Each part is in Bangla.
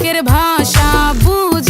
বুকের ভাষা বুঝ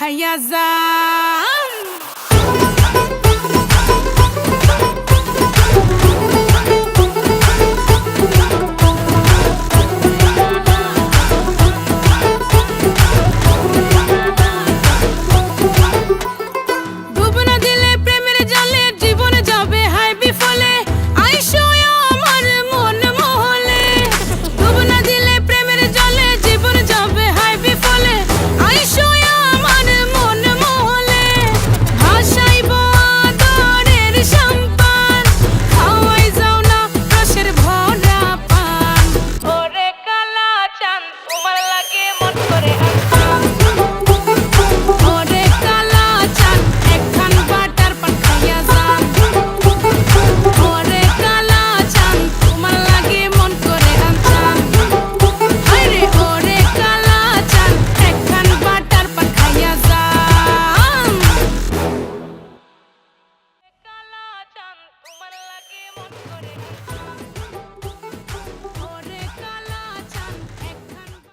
খাইয়া যান মন